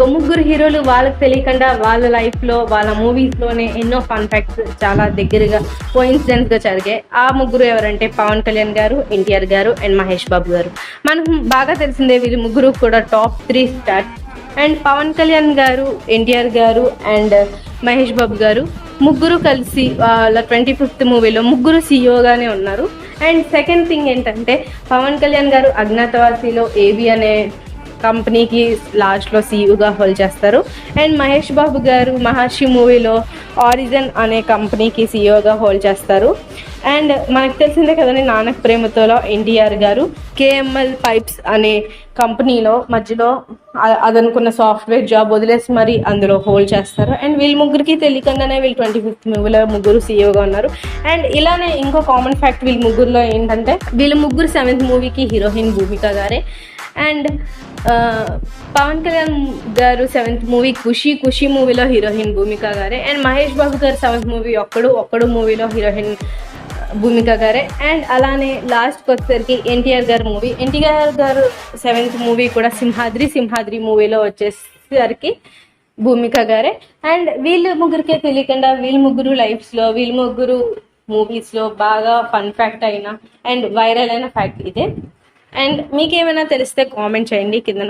ఒక ముగ్గురు హీరోలు వాళ్ళకి తెలియకుండా వాళ్ళ లైఫ్లో వాళ్ళ మూవీస్లోనే ఎన్నో ఫన్ ఫ్యాక్ట్స్ చాలా దగ్గరగా కోయిన్సిడెంట్గా జరిగాయి. ఆ ముగ్గురు ఎవరంటే పవన్ కళ్యాణ్ గారు ఎన్టీఆర్ గారు అండ్ మహేష్ బాబు గారు. మనకు బాగా తెలిసిందే వీళ్ళు ముగ్గురు కూడా top three stars and Pawan Kalyan గారు ఎన్టీఆర్ గారు అండ్ మహేష్ బాబు గారు ముగ్గురు కలిసి వాళ్ళ ట్వంటీ ఫిఫ్త్ మూవీలో ముగ్గురు సీఈఓగానే ఉన్నారు. అండ్ సెకండ్ థింగ్ ఏంటంటే పవన్ కళ్యాణ్ గారు అజ్ఞాతవాసిలో ఏబి అనే కంపెనీకి లాస్ట్లో సీఈఓగా హోల్డ్ చేస్తారు. అండ్ మహేష్ బాబు గారు మహర్షి మూవీలో ఆరిజన్ అనే కంపెనీకి సీఈఓగా హోల్డ్ చేస్తారు. అండ్ మనకు తెలిసిందే కదండి నానక్ ప్రేమతోలో ఎన్టీఆర్ గారు కేఎంఎల్ పైప్స్ అనే కంపెనీలో మధ్యలో అదనుకున్న సాఫ్ట్వేర్ జాబ్ వదిలేసి మరి అందులో హోల్డ్ చేస్తారు. అండ్ వీళ్ళ ముగ్గురికి తెలియకుండానే వీళ్ళు ట్వంటీ ఫిఫ్త్ మూవీలో ముగ్గురు సీఈఓగా ఉన్నారు. అండ్ ఇలానే ఇంకో కామన్ ఫ్యాక్ట్ వీళ్ళ ముగ్గురులో ఏంటంటే వీళ్ళ ముగ్గురు సెవెంత్ మూవీకి హీరోయిన్ భూమిక గారే. అండ్ పవన్ కళ్యాణ్ గారు సెవెంత్ మూవీ ఖుషి ఖుషి మూవీలో హీరోయిన్ భూమిక గారే అండ్ మహేష్ బాబు గారు సెవెంత్ మూవీ ఒక్కడు ఒక్కడు మూవీలో హీరోయిన్ భూమిక గారే అండ్ అలానే లాస్ట్కి వచ్చేసరికి ఎన్టీఆర్ గారు మూవీ ఎన్టీఆర్ గారు సెవెంత్ మూవీ కూడా సింహాద్రి సింహాద్రి మూవీలో వచ్చేసరికి భూమిక గారే అండ్ వీళ్ళు ముగ్గురికే తెలియకుండా వీళ్ళ ముగ్గురు లైఫ్స్లో వీళ్ళ ముగ్గురు మూవీస్లో బాగా ఫన్ ఫ్యాక్ట్ అయిన అండ్ వైరల్ అయిన ఫ్యాక్ట్ ఇదే అండ్ మీకేమైనా తెలిస్తే కామెంట్ చేయండి. కింద